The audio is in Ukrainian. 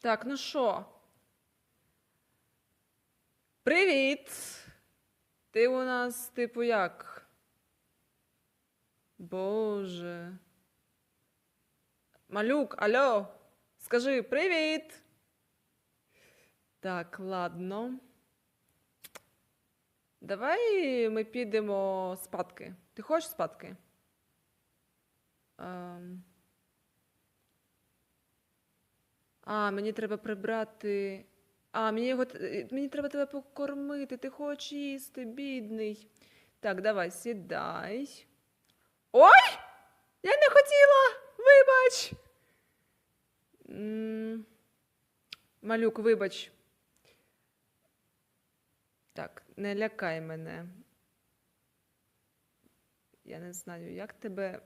Так, ну що? Привіт! Ти у нас, типу, як? Боже. Малюк, алло, скажи привіт. Так, ладно. Давай ми підемо спадки. Ти хочеш спадки? Ем. А, мені треба прибрати. А, мені його е, мені треба тебе покормити. Ти хочеш їсти, бідний. Так, давай, сідай. Ой! Я не хотіла! Вибач! Малюк, вибач. Так, не лякай мене. Я не знаю, як тебе.